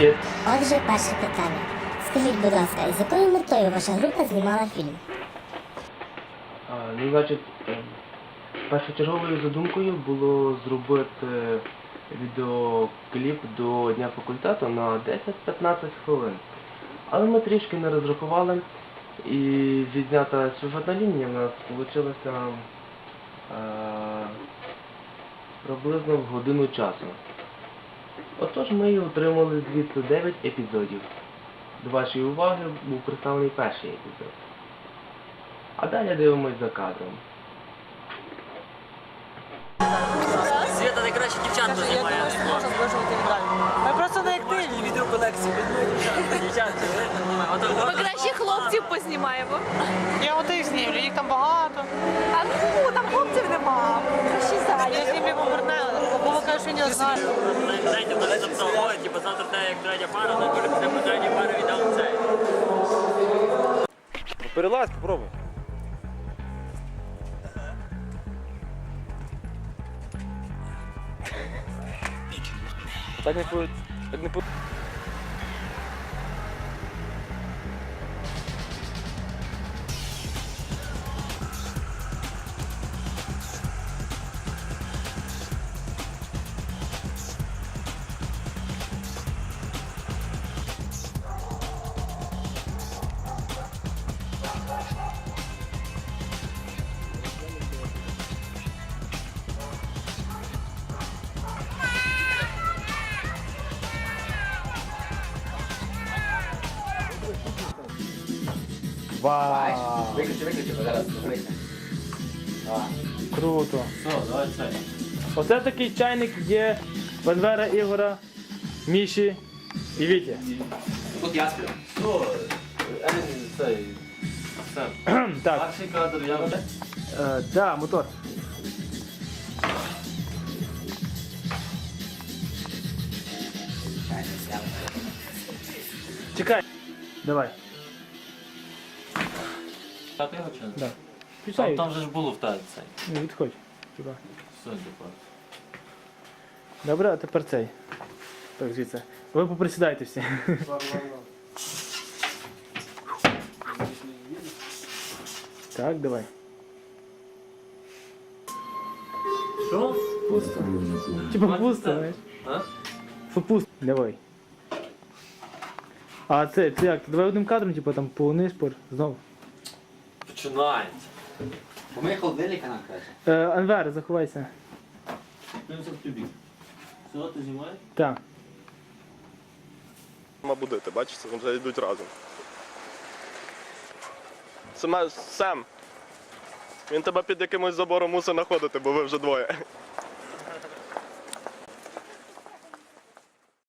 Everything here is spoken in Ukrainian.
Отже, перше питання. Скажіть, будь ласка, з якою метою ваша група знімала фільм? А, ну, значить, е, першочерговою задумкою було зробити відеокліп до Дня факультету на 10-15 хвилин. Але ми трішки не розрахували, і відзнята сюжетна лінія в нас вийшла е, приблизно в годину часу. Отож ми і отримали звідси 9 епізодів. До вашої уваги був представлений перший епізод. А далі дивимось за кадром. Свята найкраще дівчат ідеально. Ми просто не активні. відео колекцію. Дівчат, Ми краще хлопців познімаємо. Я от їх знімлю, їх там багато. А ну там хлопців нема. Я знімлю повернели, бо ви кажуть, що не знаю. Пара, на третя пара віддав цей. Перелазь, попробуй. Так не по... Так не по... Вау! Виключи, виключи, бо зараз закрийся. Круто. Оце такий чайник є в Анвера Ігора, Міші і Віті. Тут я сплю. Так, Перший кадр я е, да, мотор. Чекай. Давай. Так його чи? Да. Там, там же ж було в та цей. Не відходь. Туди. Все, типу. Добре, а тепер цей. Так, звідси. Ви поприсідайте всі. Так, давай. Що? Пусто. Типа пусто, знаєш. А? Фу, пусто. Давай. А це, це як? Давай одним кадром, типу там повний спор. Знову. Починається. Помий холодильника нам краще. Е, Анвер, заховайся. Принцип тобі. Все, ти знімаєш? Так. Мама будити, бачите, вони вже йдуть разом. Сема, Сем, він тебе під якимось забором мусить знаходити, бо ви вже двоє.